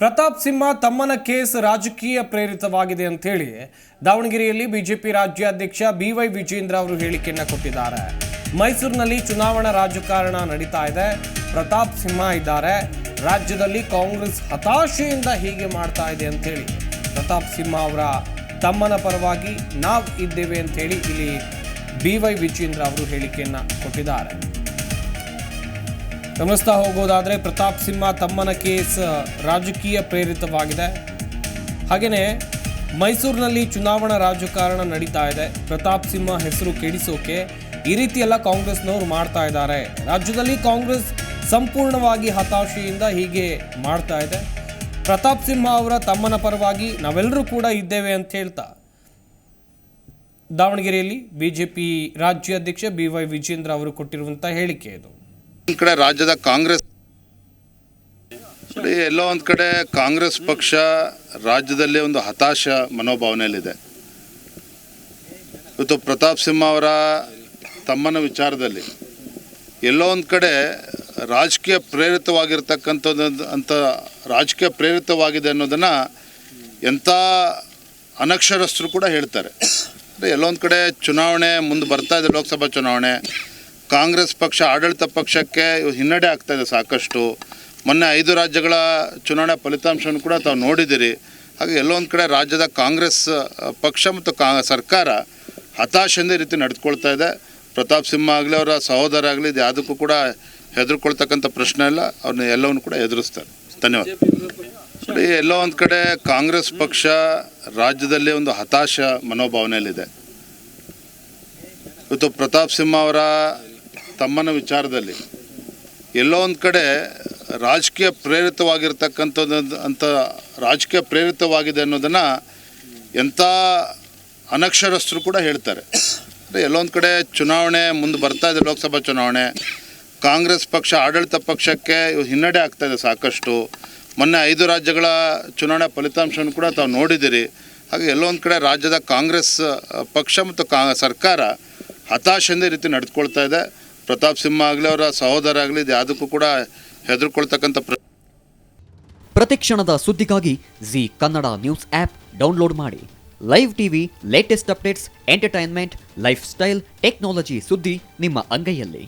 ಪ್ರತಾಪ್ ಸಿಂಹ ತಮ್ಮನ ಕೇಸ್ ರಾಜಕೀಯ ಪ್ರೇರಿತವಾಗಿದೆ ಅಂತ ಹೇಳಿ ದಾವಣಗೆರೆಯಲ್ಲಿ ಬಿಜೆಪಿ ರಾಜ್ಯಾಧ್ಯಕ್ಷ ಬಿವೈ ವಿಜೇಂದ್ರ ಅವರು ಹೇಳಿಕೆಯನ್ನು ಕೊಟ್ಟಿದ್ದಾರೆ. ಮೈಸೂರಿನಲ್ಲಿ ಚುನಾವಣಾ ರಾಜಕಾರಣ ನಡೀತಾ ಇದೆ. ಪ್ರತಾಪ್ ಸಿಂಹ ಇದ್ದಾರೆ. ರಾಜ್ಯದಲ್ಲಿ ಕಾಂಗ್ರೆಸ್ ಹತಾಶೆಯಿಂದ ಹೀಗೆ ಮಾಡ್ತಾ ಇದೆ ಅಂತ ಹೇಳಿ ಪ್ರತಾಪ್ ಸಿಂಹ ಅವರ ತಮ್ಮನ ಪರವಾಗಿ ನಾವು ಇದ್ದೇವೆ ಅಂತ ಹೇಳಿ ಇಲ್ಲಿ ಬಿವೈ ವಿಜೇಂದ್ರ ಅವರು ಹೇಳಿಕೆಯನ್ನು ಕೊಟ್ಟಿದ್ದಾರೆ. ಗಮನಿಸ್ತಾ ಹೋಗೋದಾದರೆ ಪ್ರತಾಪ್ ಸಿಂಹ ತಮ್ಮನ ಕೇಸ್ ರಾಜಕೀಯ ಪ್ರೇರಿತವಾಗಿದೆ. ಹಾಗೆಯೇ ಮೈಸೂರಿನಲ್ಲಿ ಚುನಾವಣಾ ರಾಜಕಾರಣ ನಡೀತಾ ಇದೆ. ಪ್ರತಾಪ್ ಸಿಂಹ ಹೆಸರು ಕೆಡಿಸೋಕೆ ಈ ರೀತಿಯೆಲ್ಲ ಕಾಂಗ್ರೆಸ್ನವರು ಮಾಡ್ತಾ ಇದ್ದಾರೆ. ರಾಜ್ಯದಲ್ಲಿ ಕಾಂಗ್ರೆಸ್ ಸಂಪೂರ್ಣವಾಗಿ ಹತಾಶೆಯಿಂದ ಹೀಗೆ ಮಾಡ್ತಾ ಇದೆ. ಪ್ರತಾಪ್ ಸಿಂಹ ಅವರ ತಮ್ಮನ ಪರವಾಗಿ ನಾವೆಲ್ಲರೂ ಕೂಡ ಇದ್ದೇವೆ ಅಂತ ಹೇಳ್ತಾ. ದಾವಣಗೆರೆಯಲ್ಲಿ ಬಿಜೆಪಿ ರಾಜ್ಯಾಧ್ಯಕ್ಷ ಬಿ ವೈ ವಿಜೇಂದ್ರ ಅವರು ಕೊಟ್ಟಿರುವಂಥ ಹೇಳಿಕೆ ಇದು. ಒಂದ್ ಕಡೆ ರಾಜ್ಯದ ಕಾಂಗ್ರೆಸ್ ಎಲ್ಲೋ ಒಂದು ಕಡೆ ಕಾಂಗ್ರೆಸ್ ಪಕ್ಷ ರಾಜ್ಯದಲ್ಲಿ ಒಂದು ಹತಾಶ ಮನೋಭಾವನೆಯಲ್ಲಿದೆ. ಇವತ್ತು ಪ್ರತಾಪ್ ಸಿಂಹ ಅವರ ತಮ್ಮನ ವಿಚಾರದಲ್ಲಿ ಎಲ್ಲೋ ಒಂದು ಕಡೆ ರಾಜಕೀಯ ಪ್ರೇರಿತವಾಗಿರ್ತಕ್ಕಂಥದ್ದು ಅಂತ ರಾಜಕೀಯ ಪ್ರೇರಿತವಾಗಿದೆ ಅನ್ನೋದನ್ನು ಎಂಥ ಅನಕ್ಷರಸ್ಥರು ಕೂಡ ಹೇಳ್ತಾರೆ. ಅಂದರೆ ಎಲ್ಲೊಂದು ಕಡೆ ಚುನಾವಣೆ ಮುಂದೆ ಬರ್ತಾ ಇದೆ, ಲೋಕಸಭಾ ಚುನಾವಣೆ. ಕಾಂಗ್ರೆಸ್ ಪಕ್ಷ ಆಡಳಿತ ಪಕ್ಷಕ್ಕೆ ಹಿನ್ನಡೆ ಆಗ್ತಾ ಇದೆ ಸಾಕಷ್ಟು. ಮೊನ್ನೆ ಐದು ರಾಜ್ಯಗಳ ಚುನಾವಣಾ ಫಲಿತಾಂಶವನ್ನು ಕೂಡ ತಾವು ನೋಡಿದ್ದೀರಿ. ಹಾಗೆ ಎಲ್ಲೊಂದು ಕಡೆ ರಾಜ್ಯದ ಕಾಂಗ್ರೆಸ್ ಪಕ್ಷ ಮತ್ತು ಕಾ ಸರ್ಕಾರ ಹತಾಶೆಯಿಂದ ರೀತಿ ನಡೆದುಕೊಳ್ತಾ ಇದೆ. ಪ್ರತಾಪ್ ಸಿಂಹ ಆಗಲಿ ಅವರ ಸಹೋದರ ಆಗಲಿ ಇದು ಯಾವುದಕ್ಕೂ ಕೂಡ ಹೆದರ್ಕೊಳ್ತಕ್ಕಂಥ ಪ್ರಶ್ನೆ ಇಲ್ಲ. ಅವ್ರನ್ನ ಎಲ್ಲವನ್ನು ಕೂಡ ಎದುರಿಸ್ತಾರೆ. ಧನ್ಯವಾದ. ನೋಡಿ, ಎಲ್ಲೋ ಒಂದು ಕಡೆ ಕಾಂಗ್ರೆಸ್ ಪಕ್ಷ ರಾಜ್ಯದಲ್ಲಿ ಒಂದು ಹತಾಶ ಮನೋಭಾವನೆಯಲ್ಲಿದೆ. ಇವತ್ತು ಪ್ರತಾಪ್ ಸಿಂಹ ಅವರ ತಮ್ಮನ ವಿಚಾರದಲ್ಲಿ ಎಲ್ಲೋ ಒಂದು ಕಡೆ ರಾಜಕೀಯ ಪ್ರೇರಿತವಾಗಿರ್ತಕ್ಕಂಥದ್ದು ಅಂತ ರಾಜಕೀಯ ಪ್ರೇರಿತವಾಗಿದೆ ಅನ್ನೋದನ್ನು ಎಂಥ ಅನಕ್ಷರಸ್ಥರು ಕೂಡ ಹೇಳ್ತಾರೆ. ಅಂದರೆ ಎಲ್ಲೊಂದು ಕಡೆ ಚುನಾವಣೆ ಮುಂದೆ ಬರ್ತಾ ಇದೆ ಲೋಕಸಭಾ ಚುನಾವಣೆ, ಕಾಂಗ್ರೆಸ್ ಪಕ್ಷ, ಆಡಳಿತ ಪಕ್ಷಕ್ಕೆ ಹಿನ್ನಡೆ ಆಗ್ತಾ ಇದೆ ಸಾಕಷ್ಟು. ಮೊನ್ನೆ ಐದು ರಾಜ್ಯಗಳ ಚುನಾವಣೆ ಫಲಿತಾಂಶವನ್ನು ಕೂಡ ತಾವು ನೋಡಿದ್ದೀರಿ ಹಾಗೆ ಎಲ್ಲೊಂದು ಕಡೆ ರಾಜ್ಯದ ಕಾಂಗ್ರೆಸ್ ಪಕ್ಷ ಮತ್ತು ಕಾ ಸರ್ಕಾರ ಹತಾಶೆಂದೇ ರೀತಿ ನಡೆದುಕೊಳ್ತಾ ಇದೆ. ಪ್ರತಾಪ್ ಸಿಂಹ ಆಗಲಿ ಅವರ ಸಹೋದರ ಆಗಲಿ ಯಾವುದಕ್ಕೂ ಕೂಡ ಹೆದರ್ಕೊಳ್ತಕ್ಕಂಥ ಪ್ರ ಪ್ರತಿಕ್ಷಣದ ಸುದ್ದಿಗಾಗಿ Zee Kannada news app download ಮಾಡಿ. Live TV latest updates entertainment lifestyle technology ಸುದ್ದಿ ನಿಮ್ಮ ಅಂಗೈಯಲ್ಲಿ.